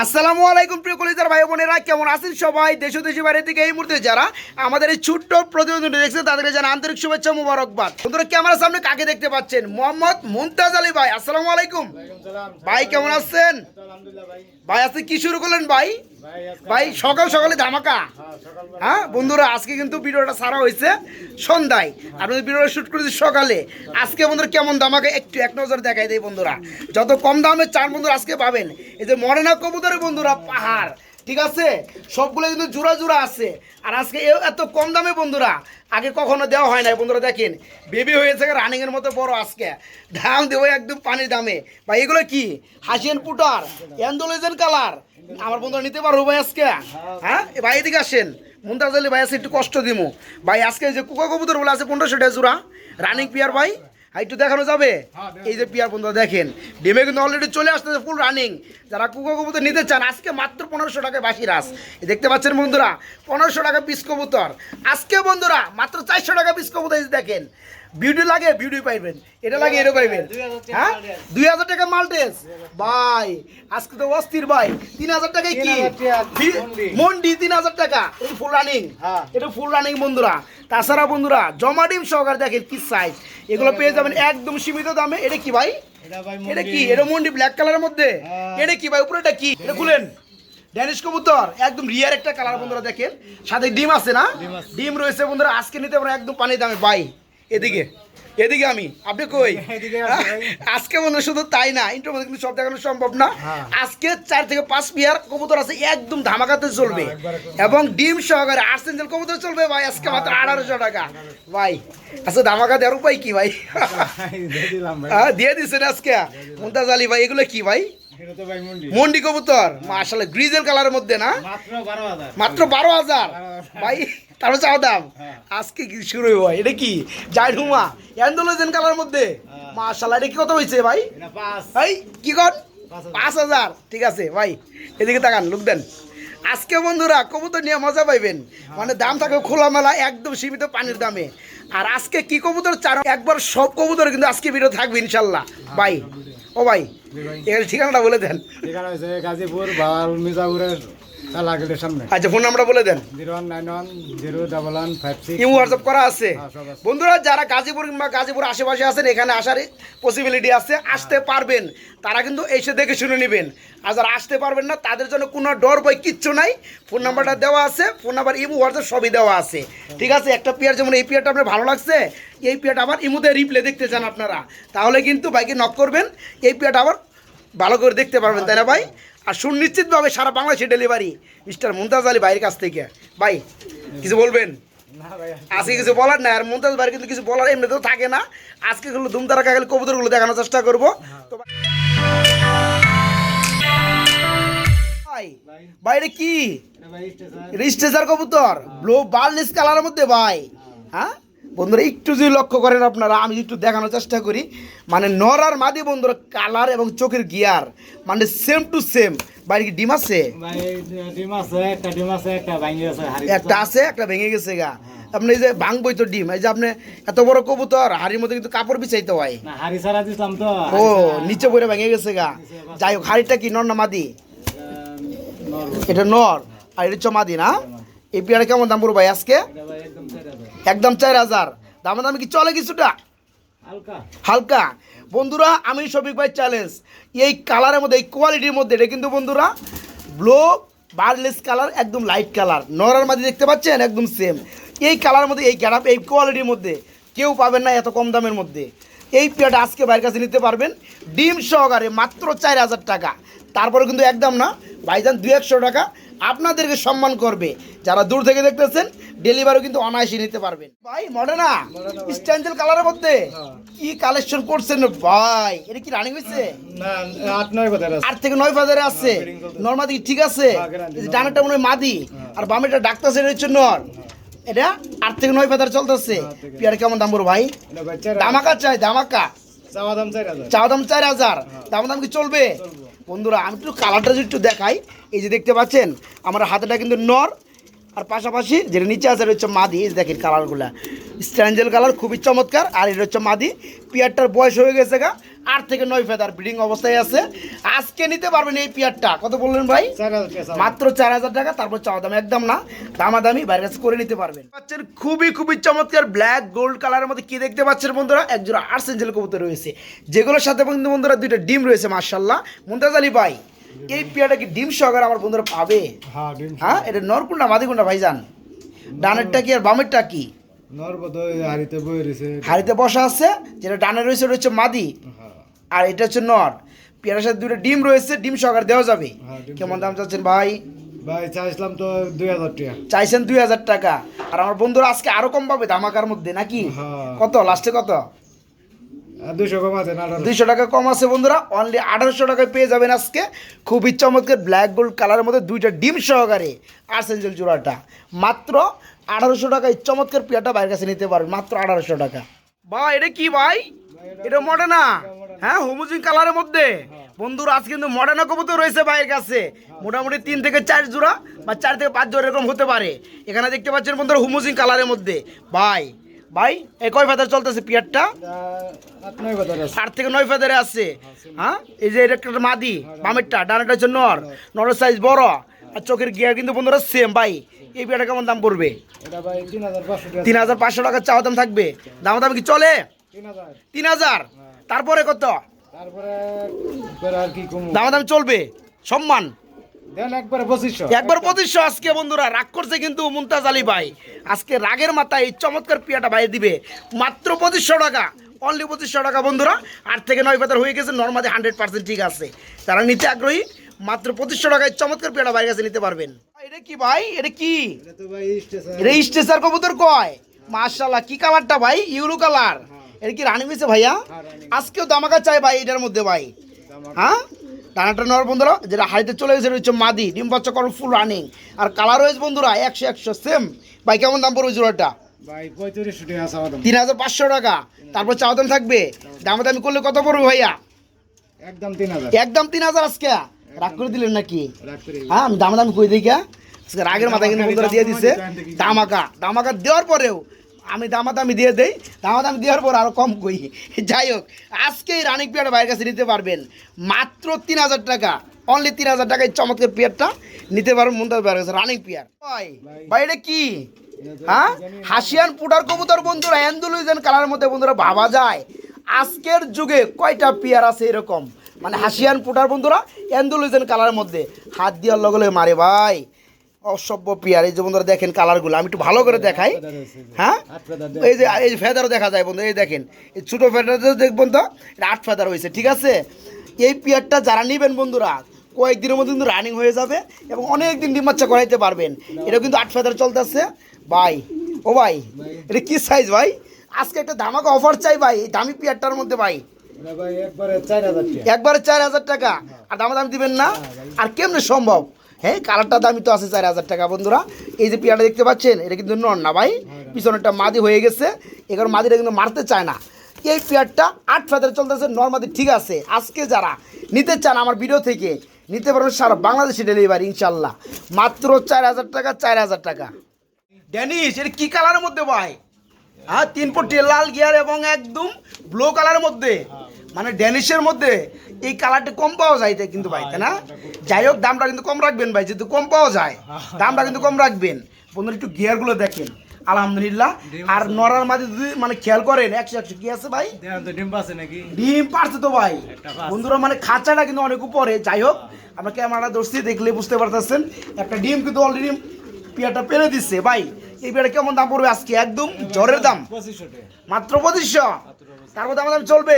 আসসালামু আলাইকুম প্রিয় কলিজার ভাই বোনেরা কেমন আছেন সবাই? দেশ দেশি বাইরে থেকে এই মুহূর্তে যারা আমাদের এই ছোট্ট প্রতিবেদন দেখছেন তাদের যেন আন্তরিক শুভেচ্ছা মুবারকবাদ। বন্ধুরা ক্যামেরার সামনে কাকে দেখতে পাচ্ছেন? মোহাম্মদ মুমতাজ আলী ভাই আসসালামু আলাইকুম। ভাই কেমন আছেন? ভাই, আজকে কি শুরু করলেন ভাই? ভাই, সকাল সকালে ধামাকা। হ্যাঁ বন্ধুরা, আজকে কিন্তু ভিডিওটা সারা হয়েছে সন্ধ্যায়। আপনি ভিডিওটা শ্যুট করেছি সকালে, আজকে বন্ধুরা কেমন ধামাকা, একটু এক নজর দেখাই দেয় বন্ধুরা। যত কম দামে চার বন্ধুরা, আজকে পাবেন। এই যে মরেনা কবুতরের বন্ধুরা, পাহাড়। ঠিক আছে? সবগুলো কিন্তু জোড়া জোড়া আছে। আর আজকে এত কম দামে বন্ধুরা, আগে কখনো দেওয়া হয় নাই। বন্ধুরা দেখেন, বেবি হয়েছে রানিং এর মতো বড় আজকে। দাম দেবো একদম পানির দামে। ভাই, এগুলো কি? হাসিয়ান পুটার অ্যান্ডোলেজেন কালার আমার বন্ধুরা নিতে পারব ভাই আজকে? হ্যাঁ? ভাই, এদিকে আসেন। মুমতাজ আলী ভাই আছে একটু কষ্ট দিমু। ভাই, আজকে যে কুকা কবুতর বলে আছে, পনেরোশো টাকা জোড়া। রানিং পিয়ার ভাই। আর একটু দেখানো যাবে? এই যে পিয়ার বন্ধুরা দেখেন ডিমে কিন্তু অলরেডি চলে আসতেছে ফুল রানিং যারা কুকো কবুতর নিতে চান আজকে মাত্র পনেরোশো টাকায় বাসি রাস এই দেখতে পাচ্ছেন বন্ধুরা পনেরোশো টাকা পিস কবুতর। আজকে বন্ধুরা মাত্র চারশো টাকা পিস কবুতর দেখেন বিউটি লাগে বিউটি পাইবেন। এটা লাগে এটা পাইবেন। হ্যাঁ? দুই হাজার টাকা মাল্টেস ভাই আজকে তো অস্থির ভাই। তিন হাজার টাকায় কি? 3,000 টাকা বি- মন্ডি। তিন হাজার টাকা। এটা ফুল রানিং হ্যাঁ। এটা ফুল রানিং বন্ধুরা। তাছাড়া বন্ধুরা জমা ডিম সহকারে দেখেন কি সাইজ এগুলো পেয়ে যাবেন একদম সীমিত দামে। এটা কি ভাই? এটা কি। এটা মন্ডি ব্ল্যাক কালারের মধ্যে? হ্যাঁ। এটা কি ভাই? উপরে এটা কি? এটা খুলেন। ড্যানিশ কবুতর। একদম রিয়ার একটা কালার বন্ধুরা দেখেন। সাথে ডিম আছে না? ডিম রয়েছে বন্ধুরা। আজকে নিতে পারেন একদম পানি দামে। ভাই এদিকে এদিকে আমি। আপনি কই। আজকে বন্ধু শুধু তাই না ইন্টার মধ্যে কিন্তু সব দেখানো সম্ভব না। হ্যাঁ। আজকে চার থেকে পাঁচ পিয়ার কবুতর আছে একদম ধামাকাতে চলবে। হ্যাঁ, এবং ডিম সহকারে আর্সেঞ্জেল কবুতর চলবে ভাই আজকে মাত্র আঠারোশো টাকা। ভাই আচ্ছা ধামাকা দেওয়ার উপায় কি ভাই? দিয়ে হ্যাঁ, দিচ্ছেন আজকে। মুমতাজ আলী ভাই এগুলো কি ভাই? মন্ডি। কবুতর। মাশাআল্লাহ গ্রিজেল কালারের মধ্যে না? মাত্র বারো হাজার। ভাই তারপর চাও দাম হ্যাঁ। আজকে কি শুরু হয় এটা কি? জাইডুমা অ্যান্ডোলোজেন কালার মধ্যে? হ্যাঁ। মাশাআল্লাহ এটা কি কত হয়েছে ভাই? ভাই কি কর? পাঁচ হাজার। ঠিক আছে ভাই এদিকে তাকান লোক দেন। আজকে বন্ধুরা কবুতর নিয়ে মজা পাইবেন। মানে দাম থাকবে খোলামেলা একদম সীমিত পানির দামে। আর আজকে কি কবুতর? চার একবার সব কবুতর কিন্তু আজকে ভিডিও থাকবে ইনশাল্লাহ ভাই ও ভাই। এখানে ঠিকানাটা বলে দেন ঠিকানা হয়েছে গাজীপুর বাল মির্জাপুরের তালা গেটের সামনে। আচ্ছা ফোন নাম্বারটা বলে দেন। Zero one nine one zero double one five six you WhatsApp করা আছে। হ্যাঁ, আছে। বন্ধুরা যারা গাজীপুর কিংবা গাজীপুর আশেপাশে আছেন এখানে আসার পসিবিলিটি আছে। আসতে পারবেন। তারা কিন্তু এসে দেখে শুনে নেবেন। আর যারা আসতে পারবেন না তাদের জন্য কোনো ডর বই কিচ্ছু নাই। ফোন নাম্বারটা দেওয়া আছে। ফোন নাম্বার ইমু হোয়াটসঅ্যাপ সবই দেওয়া আছে। ঠিক আছে? একটা পেয়ার যেমন এই পেয়ারটা আপনার ভালো লাগছে এই পেয়ারটা আবার ইমুতে রিপ্লে দেখতে চান আপনারা। তাহলে কিন্তু বাইকে নক করবেন। এই পেয়ারটা আবার ভালো করে দেখতে পারবেন তাই না ভাই? আর সুনিশ্চিতভাবে সারা বাংলাদেশে ডেলিভারি মিস্টার মুমতাজ আলী ভাইয়ের কাছ থেকে। ভাই কিছু বলবেন? আজকে কিছু বলার নাই আর মুমতাজ ভাই কিন্তু কিছু বলার এমনি তো থাকে না। আজকে গুলো ধুমতারা কাগেল কবুতরগুলো দেখানোর চেষ্টা করব। তো ভাই- এটা কি? রেজিস্ট্রেশন কবুতর। ব্লু বার্লিস কালারের মধ্যে ভাই। হ্যাঁ? বন্ধুরা একটু যদি লক্ষ্য করেন আপনারা আমি একটু দেখানোর চেষ্টা করি। মানে নর আর মাদি বন্ধুরা কালার এবং চোখের গিয়ার। মানে সেম টু সেম বাইরে কি ডিম আছে? একটা আছে একটা ভাঙি গেছে গা। আপনি এই যে ভাঙবই তো ডিম এই যে আপনি এত বড় কবুতর হাড়ির মধ্যে কিন্তু কাপড় বিছাইতে হয়। ও নিচে পড়ে ভেঙে গেছে গা। যাই হোক হাড়িটা কি নর না মাদি? এটা নর আর এটা হচ্ছে মাদি না? এই পেয়ারা কেমন দাম পড়ব ভাই আজকে? একদম চার হাজার। একদম চার হাজার দাম দামে কি চলে কিছুটা? হালকা। হালকা। বন্ধুরা আমি শফিক ভাই চ্যালেঞ্জ এই কালারের মধ্যে এই কোয়ালিটির মধ্যে এটা কিন্তু বন্ধুরা ব্লো বারলেস কালার একদম লাইট কালার নরার মধ্যে দেখতে পাচ্ছেন? একদম সেম এই কালারের মধ্যে এই গ্যারাপ এই কোয়ালিটির মধ্যে কেউ পাবেন না এত কম দামের মধ্যে। এই পেয়ারটা আজকে বাইরের কাছে নিতে পারবেন। ডিম সহকারে মাত্র চার হাজার টাকা। তারপরে কিন্তু একদম না। ভাইজান দু একশো টাকা আপনাদেরকে সম্মান করবে। যারা দূর থেকে দেখতেছেন ডেলিভারিও কিন্তু অনায়াসে নিতে পারবেন। ভাই মডার্না স্ট্যান্ডেল কালারের মধ্যে কি কালেকশন করছেন ভাই? এটা কি রানিং হয়েছে? না আট থেকে নয় বাজারে আছে। নর্মাদি ঠিক আছে। হ্যাঁ, ডানাটা মনে হয় মাদি। আর বামেটা ডাক্তার সেটা হচ্ছে নর। এটা আট থেকে নয় বাজার চলতেছে। পেয়ার কেমন দাম বড় ভাই? দামাকা চাই দামাকা। চাওয়া দাম চার হাজার। চাওয়া দাম চার হাজার। দাম দাম কি চলবে। বন্ধুরা, আমি একটু কালারটা যদি একটু দেখাই, এই যে দেখতে পাচ্ছেন, আমার হাতেটা কিন্তু নর আর পাশাপাশি যেটা নিচে আছে এটা হচ্ছে মাদি দেখেন কালারগুলা। স্ট্যান্ডেল কালার খুবই চমৎকার। আর এটা হচ্ছে মাদি। পিয়ারটার বয়স হয়ে গেছে গা আট থেকে নয় ফেদার ব্রিডিং অবস্থায় আছে। আজকে নিতে পারবেন এই পিয়ারটা। কত বললেন ভাই। মাত্র চার হাজার টাকা তারপর চাওয়া দাম একদম না। দামাদামি কাছে করে নিতে পারবেন। পাচ্ছেন খুবই খুবই চমৎকার ব্ল্যাক গোল্ড কালারের মধ্যে কি দেখতে পাচ্ছেন বন্ধুরা? একজোড়া আর্টস এঞ্জেল কবুতর রয়েছে। যেগুলোর সাথে কিন্তু বন্ধুরা দুইটা ডিম রয়েছে মার্শাল্লাহ মুমতাজ আলী ভাই এই পেয়ারটা কি ডিম সহকারে আমার বন্ধুরা পাবে? হ্যাঁ হ্যাঁ এটা নরকুন্ডা মাদিকুন্ডা ভাইজান। ডানেরটা কি আর বামেরটা কি? হাড়িতে হাড়িতে বসা আছে যেটা ডানে রয়েছে ওটা হচ্ছে মাদি। হ্যাঁ। আর এটা হচ্ছে নর। পেয়ারের সাথে দুটো ডিম রয়েছে ডিম সহকারে দেওয়া যাবে। হ্যাঁ, কেমন দাম চাচ্ছেন ভাই? ভাই চাইছিলাম তো দুই হাজার টাকা। চাইছেন দুই হাজার টাকা। আর আমার বন্ধুরা আজকে আরও কম পাবে ধামাকার মধ্যে নাকি। কত? লাস্টে কত আর দুশো কম আছে না আঠারো দুইশো টাকা কম আছে বন্ধুরা অনলি আঠারোশো টাকায় পেয়ে যাবেন আজকে। খুবই চমৎকার ব্ল্যাক গোল্ড কালারের মধ্যে দুইটা ডিম সহকারে আর্সেঞ্জেল জোড়াটা মাত্র আঠারোশো টাকায় চমৎকার পেয়ারটা বাইরের কাছে নিতে পারবেন মাত্র আঠারোশো টাকা। ভাই এটা কি ভাই? এটা মডার্না? হ্যাঁ হোমোজিন কালারের মধ্যে। বন্ধুরা আজ কিন্তু মডার্না কবুতর রয়েছে ভাইয়ের কাছে। মোটামুটি তিন থেকে চার জোড়া বা চার থেকে পাঁচ জোড়া এরকম হতে পারে। এখানে দেখতে পাচ্ছেন বন্ধুরা হোমোজিন কালারের মধ্যে। ভাই ভাই এ কয় ফেদার চলতেছে পিয়ারটা? আট থেকে নয় ফেদারে আছে। হ্যাঁ এই যে এটা একটা মাদি বামেরটা ডানাটা হচ্ছে নর। নরের সাইজ বড়। আর চোখের গিয়ার কিন্তু বন্ধুরা সেম ভাই। এই বিয়াটা কেমন দাম পড়বে? তিন হাজার পাঁচশো টাকা। তিন হাজার চাওয়া দাম থাকবে। দাম দাম কি চলে? তিন হাজার। তারপরে কত? তারপরে একবার আর কি কমু। দাম দাম চলবে। সম্মান। একবারে একবার পঁচিশশো আজকে বন্ধুরা রাগ করছে কিন্তু মুমতাজ আলী ভাই। আজকে রাগের মাথায় এই চমৎকার পিয়াটা ভাই দিবে। মাত্র পঁচিশশো টাকা অনলি পঁচিশশো টাকা বন্ধুরা। আট থেকে নয় হয়ে গেছে নর্মালি হান্ড্রেড পার্সেন্ট ঠিক আছে। তারা নিতে আগ্রহী মাত্র পঁচিশশো টাকায় চমৎকার পিয়াটা ভাইয়ের কাছে নিতে পারবেন। এটা কি ভাই? এটা কি? এটা কবুতর কয়? মার্শাল্লাহ কি কালারটা ভাই? Euro colour. এটা কি রানি মিছে ভাইয়া? আজকেও দামাকা চাই ভাই এটার মধ্যে ভাই। হ্যাঁ? ডানাটা নেওয়ার বন্ধুরা যেটা হাড়িতে চলে গেছে রয়েছে মাদি ডিম বাচ্চা করো ফুল রানিং আর কালার রয়েছে বন্ধুরা একশো একশো সেম ভাই কেমন দাম পড়বে জোড়াটা? তিন হাজার পাঁচশো টাকা। তারপর চাওয়া দাম থাকবে? দামে দামি করলে কত পড়বে ভাইয়া? একদম তিন হাজার। একদম তিন হাজার আজকে? রাগ করে দিলেন নাকি? হ্যাঁ আমি দামে দামি কই দিই কা? আজকে রাগের মাথা কিন্তু বন্ধুরা দিয়ে দিচ্ছে দামাকা দামাকা দেওয়ার পরেও আমি দামাদামি দিয়ে দেই, দামাদামি দেওয়ার পর আরও কম কই যাই হোক, আজকে এই রানিক পেয়ারটা বাইরের কাছে নিতে পারবেন। মাত্র তিন হাজার টাকা অনলি তিন হাজার টাকায় চমৎকার পেয়ারটা নিতে পারবেন মুন্তাজ বাইরের কাছে রানিক পেয়ার। ভাই কি? হ্যাঁ? হাসিয়ান পুটার কবুতর বন্ধুরা, অ্যান্ডুলুইজেন কালার মধ্যে বন্ধুরা, ভাবা যায়। আজকের যুগে কয়টা পেয়ার আছে এরকম? মানে হাসিয়ান পুটার বন্ধুরা, অ্যান্ডুলুইজেন কালারের মধ্যে। হাত দেওয়ার লগে মারে ভাই। অসভ্য পেয়ার। এই যে বন্ধুরা দেখেন কালারগুলো আমি একটু ভালো করে দেখাই। হ্যাঁ? এই যে এই ফেদারও দেখা যায় বন্ধু এই দেখেন। এই ছোটো ফেদার দেখবেন তো এটা আট ফেদার হয়েছে ঠিক আছে? এই পেয়ারটা যারা নেবেন বন্ধুরা কয়েকদিনের মধ্যে কিন্তু রানিং হয়ে যাবে এবং অনেক দিন ডিম বাচ্চা করাইতে পারবেন। এটা কিন্তু আট ফেদার চলতেছে। ভাই ও ভাই এটা কী সাইজ ভাই? আজকে একটা ধামাকা অফার চাই ভাই এই দামি পেয়ারটার মধ্যে ভাই। একবারে চার হাজার টাকা। একবারে চার হাজার টাকা। আর দামা দাম দিবেন না। আর কেমনে সম্ভব? হ্যাঁ কালারটা দামি তো আছে চার হাজার টাকা বন্ধুরা। এই যে পিয়াটা দেখতে পাচ্ছেন, এটা কিন্তু নন না ভাই। পিছনেরটা মাদি হয়ে গেছে। এখানে মাদিটা কিন্তু মারতে চায় না। এই পেয়ারটা আট ফেদারে চলতেছে নর্মাদি ঠিক আছে। আজকে যারা নিতে চান আমার ভিডিও থেকে, নিতে পারবেন সারা বাংলাদেশে ডেলিভারি ইনশাল্লাহ। মাত্র চার হাজার টাকা, চার হাজার টাকা। ড্যানিশ, এটা কি কালারের মধ্যে ভাই? হ্যাঁ তিন পট্টি লাল গিয়ার এবং একদম ব্লু কালারের মধ্যে মানে ড্যানিশের মধ্যে এই কালারটা কম পাওয়া যায় এটা কিন্তু ভাই তাই না? যাই হোক দামটা কিন্তু কম রাখবেন ভাই যেহেতু কম পাওয়া যায় দামটা কিন্তু কম রাখবেন। বন্ধুরা একটু গিয়ারগুলো দেখেন। আলহামদুলিল্লাহ। আর নরার মাঝে যদি মানে খেয়াল করেন একশো একশো কি আছে ভাই? ডিম আছে নাকি? ডিম পারছে তো ভাই। বন্ধুরা মানে খাঁচাটা কিন্তু অনেক উপরে যাই হোক আমরা ক্যামেরাটা ধরছি দেখলে বুঝতে পারতেছেন। একটা ডিম কিন্তু অলরেডি পিয়াটা পেলে দিচ্ছে ভাই। এই পিয়াটা কেমন দাম পড়বে আজকে? একদম জ্বরের দাম। মাত্র পঁচিশশো। তারপর দাম দাম চলবে?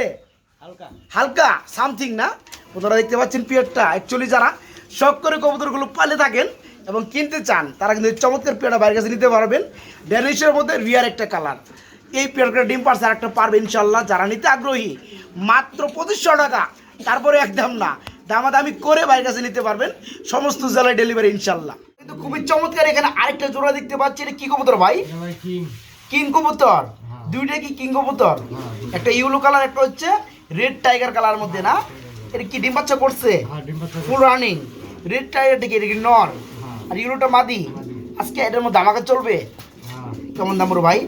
হালকা। হালকা? সামথিং না? বন্ধুরা দেখতে পাচ্ছেন পিয়ারটা। অ্যাকচুয়ালি যারা শখ করে কবুতরগুলো পালে থাকেন এবং কিনতে চান তারা কিন্তু চমৎকার পেয়ারটা বাইরের কাছে নিতে পারবেন। ড্যানিশের মধ্যে রিয়ার একটা কালার এই পেয়ারটা ডিম পারছে আর একটা পারবে ইনশাল্লাহ যারা নিতে আগ্রহী মাত্র পঁচিশশো টাকা। তারপরে একদম না। দামাদামি করে বাইরের কাছে নিতে পারবেন। সমস্ত জেলায় ডেলিভারি ইনশাল্লাহ কিন্তু খুবই চমৎকার এখানে আরেকটা জোড়া দেখতে পাচ্ছি এটা কি কবুতর ভাই? কিং। কবুতর। দুইটা কি কিং কবুতর? একটা ইউলো কালার একটা হচ্ছে রেড টাইগার কালার মধ্যে না? এটা কি ডিম বাচ্চা করছে? হ্যাঁ ফুল রানিং রেড টাইগার থেকে এটা কি নর? আর ইউলোটা মাদি? আজকে এটার মধ্যে আমাকে চলবে? হ্যাঁ। কেমন দাম ভাই?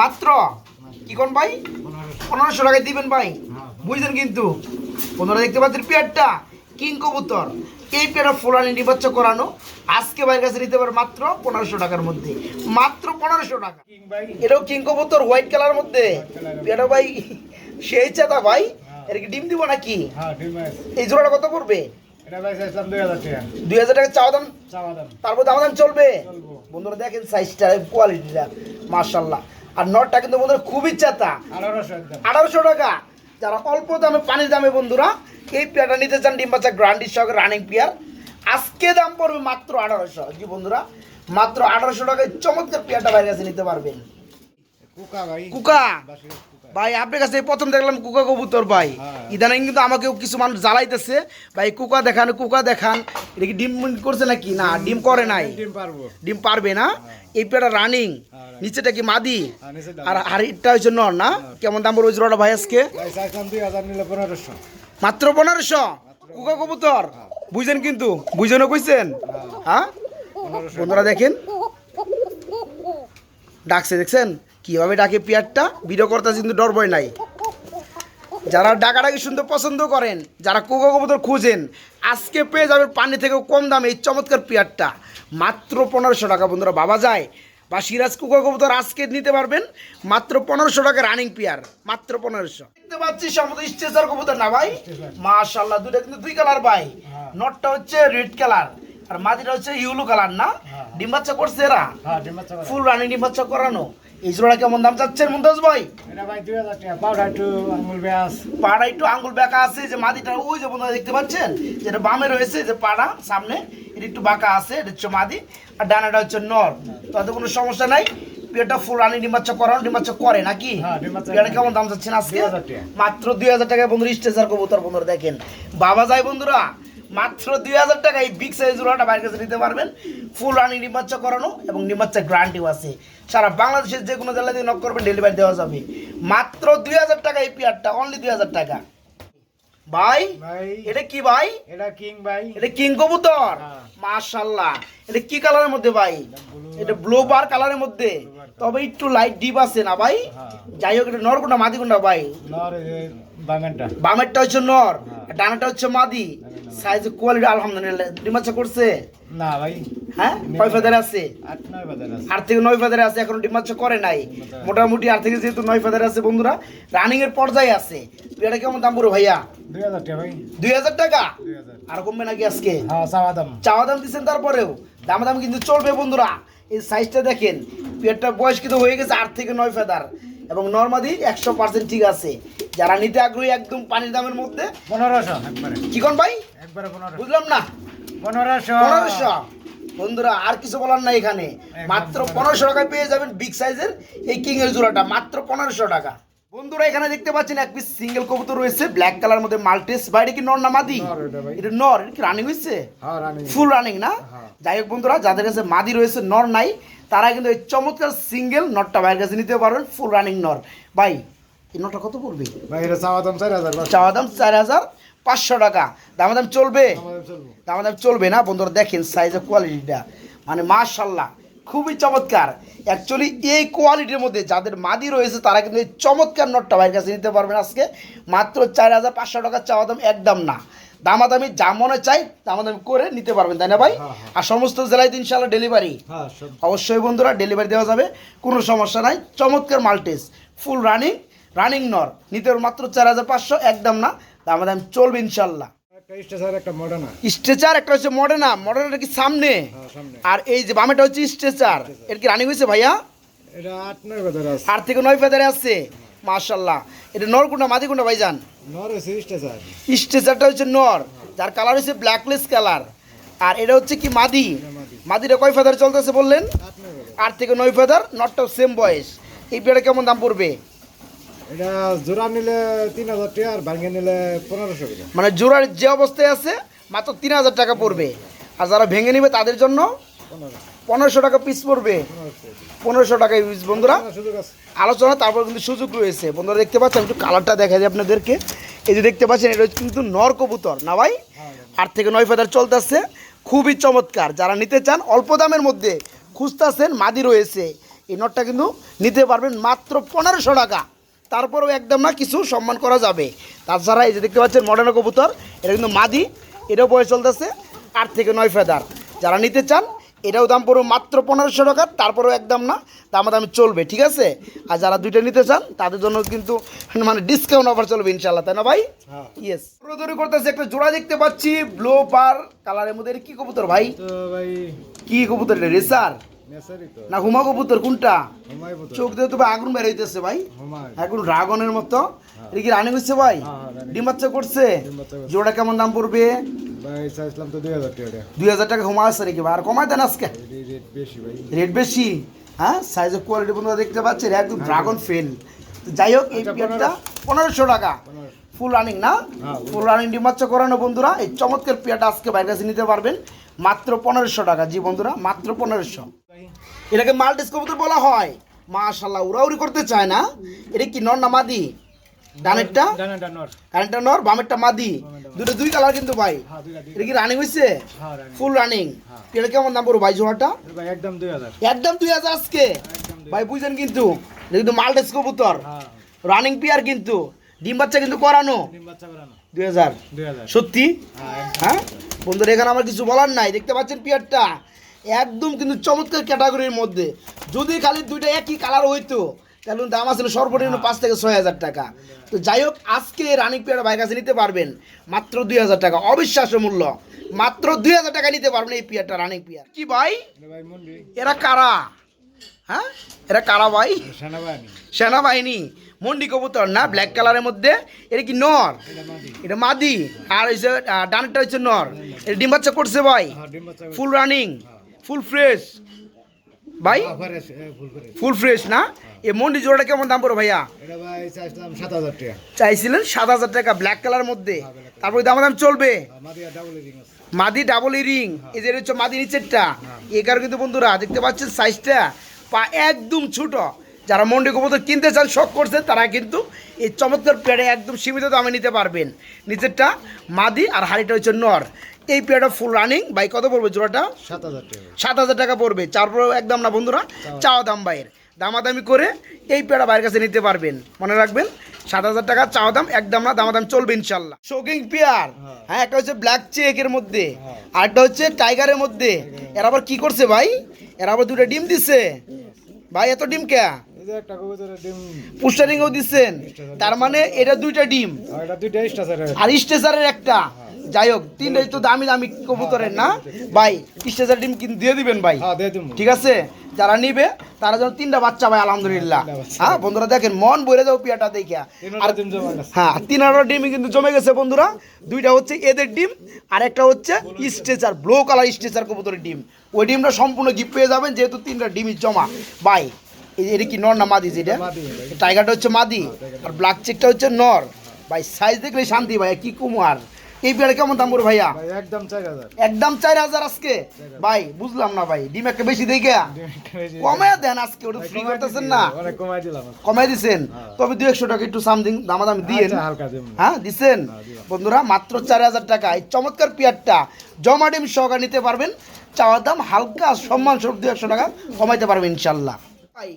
মাত্র? কি কোন ভাই? পনেরোশো। টাকায় দিবেন ভাই। হ্যাঁ বুঝলেন কিন্তু? পনেরো দেখতে পাচ্ছেন পেয়ারটা। কিং কবুতর। এই পেয়ারা ফুলানি নির্বাচন করানো আজকে ভাইয়ের কাছে নিতে পারে মাত্র পনেরোশো টাকার মধ্যে। মাত্র পনেরোশো টাকা। এটাও কিং কবুতর হোয়াইট কালার মধ্যে। পেয়ারা ভাই সেই চাতা ভাই এর কি ডিম দিব নাকি? হ্যাঁ এই জোড়াটা কত পড়বে? এটা দুই হাজার টাকা। চাওয়া দাম? তারপর দাম। দাম চলবে? বন্ধুরা দেখেন সাইজটা কোয়ালিটিটা মার্শাল্লাহ আর নটটা কিন্তু বন্ধুরা খুবই চাতা। আঠারোশো টাকা। যারা অল্প দামে পানির দামে বন্ধুরা এই পেয়ারটা নিতে চান ডিম বাচ্চা গ্রান্ডি সহ রানিং পেয়ার। আজকে দাম পড়বে মাত্র আঠারোশো। জি বন্ধুরা মাত্র আঠারোশো টাকায় চমৎকার পেয়ারটা বাইরে কাছে নিতে পারবেন। কুকা ভাই। কুকা। ভাই আপনার কাছে এই প্রথম দেখলাম কুকা কবুতর ভাই। হ্যাঁ। ইদানিং কিন্তু আমাকেও কিছু মানুষ জ্বালাইতেছে। ভাই কুকা দেখান কুকা দেখান। এটা কি ডিম করছে নাকি? না ডিম করে নাই। ডিম পারব। ডিম পারবে না? এই পেটা রানিং হ্যাঁ, নিচেটা কি মাদি? আর আর হাড়িটা হচ্ছে নর না? কেমন দাম পড়বে ওই জোড়াটা ভাই আজকে মাত্র পনেরোশো? কুকা কবুতর? বুঝছেন কিন্তু। বুঝছেনও কইছেন? হ্যাঁ। বন্ধুরা দেখেন। ডাকছে দেখছেন? কীভাবে ডাকে পেয়ারটা? ভিডিও করতে কিন্তু ডর ভয় নাই। যারা ডাকাডাকি শুনতে পছন্দ করেন যারা কোকা কবুতর খুঁজেন আজকে পেয়ে যাবেন পানি থেকেও কম দামে এই চমৎকার পেয়ারটা। মাত্র পনেরোশো টাকা বন্ধুরা বাবা যায়। বা সিরাজ কুকা কবুতর আজকে নিতে পারবেন মাত্র পনেরোশো টাকা রানিং পেয়ার মাত্র পনেরোশো। দেখতে পাচ্ছি সম্ভবত স্টেজার কবুতর না ভাই? মাশাল্লাহ দুইটা কিন্তু দুই কালার ভাই। নটটা হচ্ছে রেড কালার আর মাদিটা হচ্ছে ইউলো কালার না? ডিম বাচ্চা করছে এরা? হ্যাঁ। ফুল রানিং ডিম বাচ্চা করানো। এই জোড়া কেমন দাম চাচ্ছেন মুমতাজ ভাই? এটা পাড়া একটু আঙ্গুল বাঁকা আছে যে মাদিটা ওই যে বন্ধুরা দেখতে পাচ্ছেন? যেটা বামে রয়েছে যে পাড়া সামনে এটা একটু বাঁকা আছে এটা হচ্ছে মাদি আর ডানাটা হচ্ছে নর। তাতে কোনো সমস্যা নাই পেটটা ফুল রানি করানো করে নাকি? হ্যাঁ, কেমন দাম চাচ্ছেন আজকে? মাত্র দুই হাজার টাকায় বন্ধুরা স্টেজার কবুতর বন্ধুরা দেখেন। বাবা যায় বন্ধুরা মাত্র দুই হাজার টাকা এই বিগ সাইজ জোড়াটা বাইরের কাছে নিতে পারবেন। ফুল রানি নিমাচ্চা করানো এবং নিমাচ্চা গ্রান্টিও আছে। সারা বাংলাদেশের যে কোনো জেলা দিয়ে নক করবেন ডেলিভারি দেওয়া যাবে। মাত্র দুই হাজার টাকা এই পেয়ারটা অনলি দুই হাজার টাকা। ভাই ভাই। এটা কি ভাই? এটা কিং ভাই। এটা কিং কবুতর? হ্যাঁ। মাশাল্লাহ এটা কি কালারের মধ্যে ভাই? এটা ব্লু বার কালারের মধ্যে। তবে একটু লাইট ডিপ আছে না ভাই? হ্যাঁ। যাই হোক এটা নরকুন্ডা মাদি ভাই। বামেরটা হচ্ছে নর হ্যাঁ। ডানাটা হচ্ছে মাদি। সাইজ কোয়ালিটি আলহামদুলিল্লাহ। করছে? না ভাই। হ্যাঁ? কয় ফেদার আছে? আট থেকে নয় ফেদারে আছে এখন করে নাই। মোটামুটি আট থেকে যেহেতু নয় ফেদারে আছে বন্ধুরা রানিং এর পর্যায়ে আছে। এটা কেমন দাম পড়ো ভাইয়া? দুই হাজার টাকা আর কমবে নাকি আজকে? হ্যাঁ চাওয়া দাম। চাওয়া দাম দিচ্ছেন তারপরেও। দাম দাম কিন্তু চলবে বন্ধুরা। এই সাইজটা দেখেন পেটটার বয়স কিন্তু হয়ে গেছে আট থেকে নয় ফেদার। এবং নর্মাদি একশো পার্সেন্ট ঠিক আছে। যারা নিতে আগ্রহী একদম পানির দামের মধ্যে। পনেরোশো একবারে। চিকন ভাই? একবারে পনেরোশো। বুঝলাম না। পনেরোশো। পনেরোশো। বন্ধুরা আর কিছু বলার নাই এখানে। মাত্র পনেরোশো। টাকায় পেয়ে যাবেন বিগ সাইজের এই কিং এর জোড়াটা। মাত্র পনেরোশো টাকা। বন্ধুরা এখানে দেখতে পাচ্ছেন এক পিস সিঙ্গেল কবুতর রয়েছে ব্ল্যাক কালার মধ্যে মাল্টিস। বাইরে কি নর না মাদি? এটা নর এটা কি রানিং হয়েছে হ্যাঁ ফুল রানিং না? হ্যাঁ। যাই হোক বন্ধুরা যাদের কাছে মাদি রয়েছে নর নাই তারা কিন্তু এই চমৎকার সিঙ্গেল নটটা বাইরের কাছে নিতে পারবেন ফুল রানিং নর। ভাই এই নটটা কত পড়বে? ভাই এটা চাওয়া দাম চার হাজার চাওয়া দাম চার হাজার পাঁচশো টাকা। দাম দাম চলবে? আমাদের দাম দাম চলবে না? বন্ধুরা দেখেন সাইজের কোয়ালিটিটা মানে মাশাল্লাহ খুবই চমৎকার। অ্যাকচুয়ালি এই কোয়ালিটির মধ্যে যাদের মাদি রয়েছে তারা কিন্তু এই চমৎকার নটটা ভাইয়ের কাছে নিতে পারবেন আজকে। মাত্র চার হাজার পাঁচশো টাকা চাওয়া দাম একদম না। দামাদামি যা মনে চাই দামাদামি করে নিতে পারবেন তাই না ভাই? হ্যাঁ, হ্যাঁ। আর সমস্ত জেলায় ইনশাল্লাহ ডেলিভারি হ্যাঁ অবশ্যই বন্ধুরা ডেলিভারি দেওয়া যাবে কোনো সমস্যা নাই। চমৎকার মাল্টিস ফুল রানিং রানিং নর। নিতে মাত্র চার হাজার পাঁচশো একদম না। দামাদামি চলবে ইনশাল্লাহ। স্ট্রেচার একটা হচ্ছে কি সামনে? হ্যাঁ আর এই যে বামেটা হচ্ছে স্ট্রেচার। এর কি রানিং হয়েছে ভাইয়া? আট থেকে নয় ফেদারে আছে। এটা নর কোনটা? মাদি কোনটা ভাইজান? নর আছে স্টেশন স্ট্রেচারটা হচ্ছে নর। যার কালার হচ্ছে ব্ল্যাকলেস কালার আর এটা হচ্ছে কি মাদি? মাদিটা কয় ফেদার চলতেছে বললেন? নয় আট থেকে নয় ফেদার নটটাও সেম বয়স। এই পেয়ারা কেমন দাম পড়বে? এটা জোড়া নিলে তিন হাজার টাকা আর ভাঙে নিলে পনেরোশো টাকা। মানে জোড়ার যে অবস্থায় আছে মাত্র তিন হাজার টাকা পড়বে। আর যারা ভেঙে নেবে তাদের জন্য পনেরো পনেরোশো টাকা পিস পড়বে। পনেরোশো। টাকা পিস বন্ধুরা। আলোচনা তারপর কিন্তু সুযোগ রয়েছে। বন্ধুরা দেখতে পাচ্ছেন একটু কালারটা দেখা যায় আপনাদেরকে। এই যে দেখতে পাচ্ছেন এটা হচ্ছে কিন্তু নর কবুতর। না ভাই? আট থেকে নয় ফেদার চলতেছে। খুবই চমৎকার। যারা নিতে চান অল্প দামের মধ্যে খুঁজতেছেন মাদি রয়েছে। এই নটটা কিন্তু নিতে পারবেন মাত্র পনেরোশো টাকা। তারপরেও একদম না কিছু সম্মান করা যাবে। তাছাড়া এই যে দেখতে পাচ্ছেন মডার্ন কবুতর এটা কিন্তু মাদি এটাও বয়স চলতেছে আট থেকে নয় ফেদার। যারা নিতে চান এটাও দাম পড়বে মাত্র পনেরোশো টাকা তারপরেও একদম না দামা দামে চলবে ঠিক আছে? আর যারা দুইটা নিতে চান তাদের জন্য কিন্তু মানে ডিসকাউন্ট অফার চলবে ইনশাল্লাহ তাই না ভাই? হ্যাঁ। ইয়েস প্রদরি করতেছে একটা জোড়া দেখতে পাচ্ছি ব্লো পার কালারের মধ্যে কি কবুতর ভাই? ভাই কি কবুতর রেসার না হুমা কবুতর কোনটা? চোখ দিয়ে তো ভাই আগুন বের হইতেছে ভাই। এখন ড্রাগনের মতো? এটা কি রানিং হচ্ছে ভাই? হ্যাঁ, ডিম বাচ্চা করছে? জোড়া কেমন দাম পড়বে? দুই হাজার টাকা হুমা আছে নাকি ভাই? আর কমায় দেন আজকে। রেট বেশি হ্যাঁ সাইজের কোয়ালিটি বন্ধুরা দেখতে পাচ্ছেন একদম ড্রাগন ফেল যাই হোক এই আচ্ছা, পেয়ারটা পনেরোশো। টাকা। ফুল রানিং না? হ্যাঁ, ফুল রানিং ডিম বাচ্চা করানো বন্ধুরা এই চমৎকার পেয়ারটা আজকে বাইরের কাছে নিতে পারবেন। মাত্র পনেরোশো টাকা জি বন্ধুরা মাত্র পনেরোশো। এটাকে মাল্টিস কবুতর বলা হয়। মাশাল্লাহ উড়াউড়ি করতে চায় না। এটা কি নর না মাদি? ডানেরটা? কারেন্টটা নর। বামেরটা মাদি? দুটো দুই কালার কিন্তু ভাই। হ্যাঁ এটা কি রানিং হয়েছে হ্যাঁ ফুল রানিং এটা কেমন দাম পড়ো ভাই জোড়াটা? একদম দুই হাজার। একদম দুই হাজার আজকে? ভাই বুঝছেন কিন্তু এটা কিন্তু মাল্টেস কবুতর। হ্যাঁ। রানিং পিয়ার কিন্তু। ডিম বাচ্চা কিন্তু করানো। দুই হাজার। সত্যি? হ্যাঁ হ্যাঁ? বন্ধুরা এখানে আমার কিছু বলার নাই। দেখতে পাচ্ছেন পিয়ারটা একদম কিন্তু চমৎকার ক্যাটাগরির মধ্যে। যদি খালি দুইটা একই কালার হইতো তাহলে কিন্তু দাম আসলে সর্বনিম্ন পাঁচ থেকে ছয় হাজার টাকা। তো যাই হোক আজকে রানিং পিয়ার বাইক কাছে নিতে পারবেন। মাত্র দুই হাজার টাকা অবিশ্বাস্য মূল্য। মাত্র দুই হাজার টাকা নিতে পারবেন এই পিয়ারটা রানিং পিয়ার কি ভাই? এটা ভাই মন্ডি। এরা কারা? হ্যাঁ? এরা কারা ভাই? সেনাবাহিনী। সেনাবাহিনী। মন্ডি কবুতর না ব্ল্যাক কালারের মধ্যে? এটা কি নর? এটা মাদি। এটা মাদি। আর হচ্ছে ডানটা হচ্ছে নর। এটা ডিম বাচ্চা করছে ভাই। হ্যাঁ ফুল রানিং ফুল ফ্রেশ ভাই? ফুল ফ্রেশ না? এ মন্ডি জোড়াটা কেমন দাম পড়ো ভাইয়া? চাইছিলেন সাত হাজার টাকা ব্ল্যাক কালার মধ্যে। তারপরে দাম দাম চলবে মাদি ডাবল রিং আছে। মাদি ডাবল রিং এই যে হচ্ছে মাদি নিচেরটা। এই কারণে কিন্তু বন্ধুরা দেখতে পাচ্ছেন সাইজটা পা একদম ছোট। যারা মন্ডি কবুতর কিনতে চান শখ করছেন তারা কিন্তু এই চমৎকার পেয়ারে একদম সীমিত দামে নিতে পারবেন। নিচেরটা মাদি আর হাড়িটা হচ্ছে নর। এই পেয়ারটা ফুল রানিং বাই কত পড়বে জোড়াটা? সাত হাজার টাকা। সাত হাজার টাকা পড়বে। তারপরে একদম না বন্ধুরা চাওয়া। দাম বাইয়ের দামাদামি করে এই পেয়ারা বাইরের কাছে নিতে পারবেন। মনে রাখবেন সাত হাজার টাকা চাওয়া দাম একদম না দামাদাম চলবে ইনশাল্লাহ শোকিং পেয়ার হ্যাঁ। একটা হচ্ছে ব্ল্যাক চেকের মধ্যে আর একটা হচ্ছে টাইগারের মধ্যে। এরা আবার কি করছে ভাই? এরা আবার দুটো ডিম দিছে। ভাই এত ডিম কে? পুস্টারিংও দিচ্ছেন তার মানে এটা দুইটা ডিম। আর স্টেসারের একটা। যাই হোক তিনটাই তো দামি দামি কবুতরের না? ভাই স্টেসার ডিম কিন্তু দিয়ে দিবেন ভাই। হ্যাঁ ঠিক আছে? যারা নিবে তারা যেন তিনটা বাচ্চা ভাই আলহামদুলিল্লাহ। হ্যাঁ বন্ধুরা দেখেন মন ভরে যাও পিয়াটা দেখা আর। হ্যাঁ তিন আড়া ডিম কিন্তু জমে গেছে বন্ধুরা। দুইটা হচ্ছে এদের ডিম আর একটা হচ্ছে স্ট্রেচার ব্লু কালার স্ট্রেচার কবুতরের ডিম। ওই ডিমটা সম্পূর্ণ গিফট পেয়ে যাবেন যেহেতু তিনটা ডিমই জমা। বাই এটা কি নর না মাদি যেটা। টাইগারটা হচ্ছে মাদি আর ব্ল্যাক চেকটা হচ্ছে নর। ভাই সাইজ দেখলে শান্তি ভাই কি কুমার। এই পেয়ারা কেমন দাম পড়বে ভাইয়া? একদম চার হাজার। একদম চার হাজার আজকে? ভাই বুঝলাম না ভাই ডিম একটা বেশি দেখে কমে দেন আজকে ওটা ফ্রি করতেছেন না। কমাই দিলাম কমাই দিছেন? তবে দু একশো টাকা একটু সামথিং দামাদামি দিয়ে আচ্ছা, দিন। হ্যাঁ দিছেন? বন্ধুরা মাত্র চার হাজার টাকা। এই চমৎকার পেয়ারটা জমা ডিম সহকারে নিতে পারবেন। চাওয়ার দাম হালকা সম্মান স্বরূপ দু একশো টাকা কমাইতে পারবেন ইনশাল্লাহ ভাই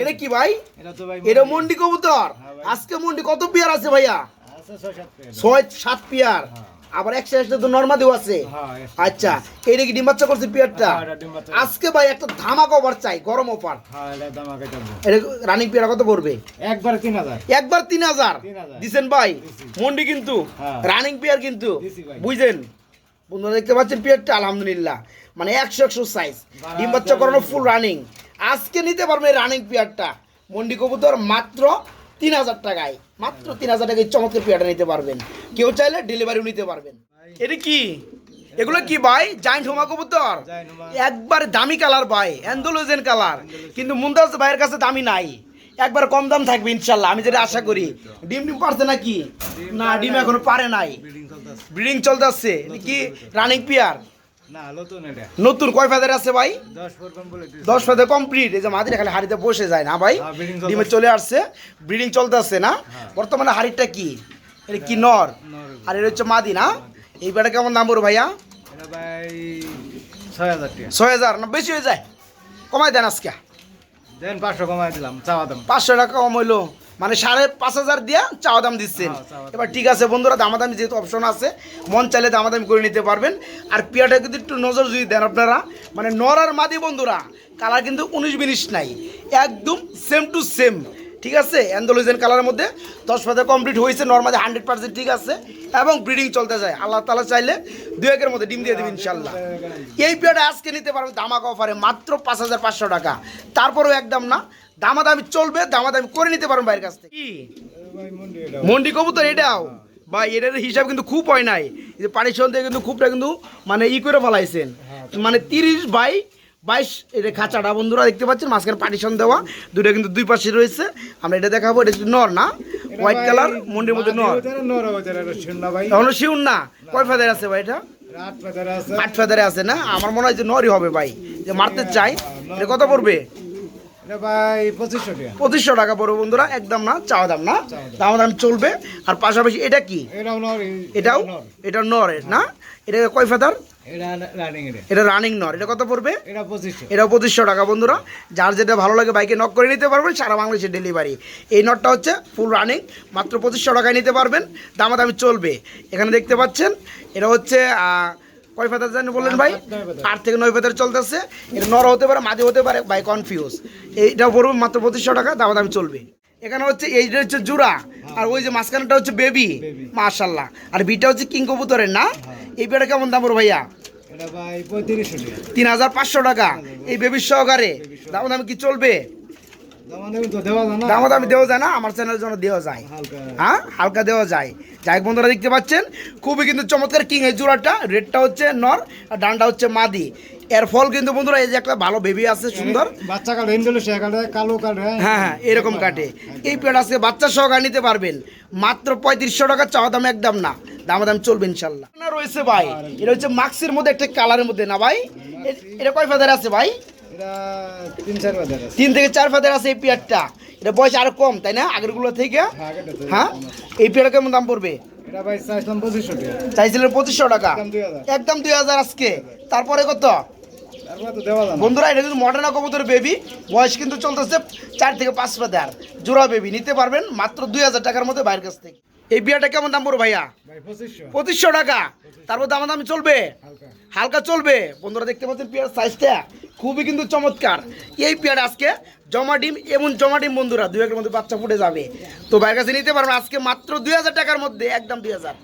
এটা কি ভাই? এটা মন্ডি। কবুতর। আজকে মন্ডি কত পেয়ার আছে ভাইয়া? ছয় সাত পেয়ার। আবার একশো তো নর্মাদিও আছে। হ্যাঁ আচ্ছা এইটা কি ডিম বাচ্চা করছে পেয়ারটা? হ্যাঁ। আজকে ভাই একটা ধামাক অফার চাই গরম অফার হ্যাঁ এটা এটা রানিং পেয়ারা কত পড়বে? একবারে তিন হাজার। একবার তিন হাজার? 3,000 দিছেন ভাই? মন্ডি কিন্তু। হ্যাঁ। রানিং পেয়ার কিন্তু। বুঝলেন বন্ধুরা দেখতে পাচ্ছেন পেয়ারটা আলহামদুলিল্লাহ। মানে একশো একশো সাইজ ডিম বাচ্চা করানো ফুল রানিং আজকে নিতে পারবে রানিং পেয়ারটা মন্ডি কবুতর মাত্র তিন হাজার টাকায়। মাত্র তিন হাজার টাকায় চমৎকার পেয়ারটা নিতে পারবেন। কেউ চাইলে ডেলিভারিও নিতে পারবেন। এটা কি? এগুলো কি ভাই? জাইন্ট হোমা কবুতর? একবার দামি কালার ভাই অ্যান্ডোলোজেন কালার। কিন্তু মুমতাজ ভাইয়ের কাছে দামি নাই। একবার কম দাম থাকবে ইনশাল্লাহ আমি যেটা আশা করি। ডিম ডিম পারছে নাকি? না ডিম এখনও পারে নাই। ব্রিডিং চলতেছে। কি রানিং পিয়ার নতুন কয় ফেদার আছে ভাই? দশ ফেদার কমপ্লিট এই যে মাদিরা খালি হাড়িতে বসে যায় না ভাই? হ্যাঁ। ডিমে চলে আসছে। ব্রিডিং চলতেছে না? বর্তমানে হাড়িটা কি? এটা কি নর। আর এটা হচ্ছে মাদি না? এই পেয়ারটা কেমন দাম পড়বে ভাইয়া? এটা ছয় হাজার ছয় হাজার না বেশি হয়ে যায়? কমাই দেন আজকে। দেন পাঁচশো কমাই দিলাম চাওয়া দাম। পাঁচশো টাকা কম হইল। মানে সাড়ে পাঁচ হাজার দিয়া চাওয়া দাম দিচ্ছেন। হ্যাঁ, দাম। এবার ঠিক আছে বন্ধুরা দামাদামি যেহেতু অপশন আছে মন চাইলে দামাদামি করে নিতে পারবেন। আর পিয়াটা কিন্তু একটু নজর যদি দেন আপনারা মানে নর আর মাদি বন্ধুরা কালার কিন্তু উনিশ বিনিশ নাই একদম সেম টু সেম ঠিক আছে? অ্যান্ডোলিজেন কালারের মধ্যে দশ পাতা কমপ্লিট হয়েছে নর্মালি হান্ড্রেড পার্সেন্ট ঠিক আছে এবং ব্রিডিং চলতে যায়। আল্লাহ তালা চাইলে দু একের মধ্যে ডিম দিয়ে দেবেন ইনশাল্লাহ এই পেয়ারটা আজকে নিতে পারবেন দামাক অফারে মাত্র পাঁচ হাজার পাঁচশো টাকা। তারপরেও একদম না দামাদামি চলবে দামাদামি করে নিতে পারবেন বাইরের কাছ থেকে। মন্ডি কবুতর এটাও? বা এটার হিসাব কিন্তু খুব হয় নাই। যে পানি সন্ধ্যে কিন্তু খুবটা কিন্তু মানে ই করে ফেলাইছেন। মানে তিরিশ বাই বাইশ এটা খাঁচাটা বন্ধুরা দেখতে পাচ্ছেন মাঝখানে পার্টিশন দেওয়া দুটো কিন্তু দুই পাশে রয়েছে। আমরা এটা দেখাবো এটা নর না? হোয়াইট কালার মন্ডির মধ্যে নর। এখনও শিউন না? কয় ফাদার আছে ভাই এটা? আট ফাদারে আছে না? আমার মনে হয় যে নরই হবে ভাই। যে মারতে চাই এটা কত পড়বে? পঁচিশশো টাকা পড়বে বন্ধুরা একদম না চাওয়া দাম না? দাম দাম চলবে। আর পাশাপাশি এটা কি? এটাও এটাও? নর। এটা নরের না? এটা কয় ফাদার এটা রানিং নর। এটা কত পড়বে? এটা পঁচিশশো। টাকা বন্ধুরা। যার যেটা ভালো লাগে বাইকে নক করে নিতে পারবেন সারা বাংলাদেশে ডেলিভারি এই নটটা হচ্ছে ফুল রানিং মাত্র পঁচিশশো টাকায় নিতে পারবেন। দামাদামি চলবে। এখানে দেখতে পাচ্ছেন এটা হচ্ছে কয় ফাদার জানেন বললেন ভাই? আট, থেকে নয় ফাদার চলতেছে। এটা নর হতে পারে মাঝে হতে পারে বাই কনফিউজ এইটা পড়বে মাত্র পঁচিশশো টাকা দামাদামি চলবে। এখানে হচ্ছে এইটা হচ্ছে জুরা আর ওই যে মাঝখানটা হচ্ছে বেবি। মাশাল্লাহ আর বিটা হচ্ছে কিং কবুতরের না? এই পেটা কেমন দাম ভাইয়া? তিন হাজার পাঁচশো টাকা। এই বেবির সহকারে দাম দাম কি চলবে? দাম দাম দেওয়া যায় না। আমার চ্যানেলের জন্য দেওয়া যায়। হ্যাঁ? হালকা দেওয়া যায়। যাই বন্ধুরা দেখতে পাচ্ছেন? খুবই কিন্তু চমৎকার কিং এই জোড়াটা। রেডটা হচ্ছে নর আর ডানটা হচ্ছে মাদি। এর ফল কিন্তু বন্ধুরা এই যে একটা ভালো বেবি আছে সুন্দর। বাচ্চা কালো কাটে হ্যাঁ। হ্যাঁ এরকম কাটে। এই পেট আজকে বাচ্চা সহকারে নিতে পারবেন। মাত্র পঁয়ত্রিশশো টাকা চাওয়া দাম একদম না। দাম দাম চলবে ইনশাল্লাহ রয়েছে ভাই এটা হচ্ছে মাক্সের মধ্যে একটা কালারের মধ্যে না ভাই? এটা কয় ফাদার আছে ভাই? তিন থেকে চার ফাদার আছে এই পেয়ারটা। এটা বয়স আরও কম তাই না? আগেরগুলো থেকে? হ্যাঁ হ্যাঁ? এই পেয়ারটা কেমন দাম পড়বে? চাইছিলাম পঁচিশশো টাকা। চাইছিলেন পঁচিশশো টাকা। একদম দুই হাজার। আজকে। তারপরে কত? বন্ধুরা এটা কিন্তু মডার্না কবুতর বেবি বয়স কিন্তু চলতেছে চার থেকে পাঁচ ফাদার জোড়া বেবি নিতে পারবেন মাত্র দুই হাজার টাকার মধ্যে বাইরের কাছ থেকে। এই বিয়াটা কেমন দাম পড়ো ভাইয়া? পঁচিশশো। টাকা। তারপর দাম দামি চলবে? হালকা। হালকা চলবে? বন্ধুরা দেখতে পাচ্ছেন পেয়ার সাইজটা খুবই কিন্তু চমৎকার। এই পেয়ার আজকে জমা ডিম এবং জমা ডিম বন্ধুরা দুই একের মধ্যে বাচ্চা ফুটে যাবে। তো বাইরের কাছে নিতে পারবেন আজকে মাত্র দুই হাজার টাকার মধ্যে একদম দুই হাজার।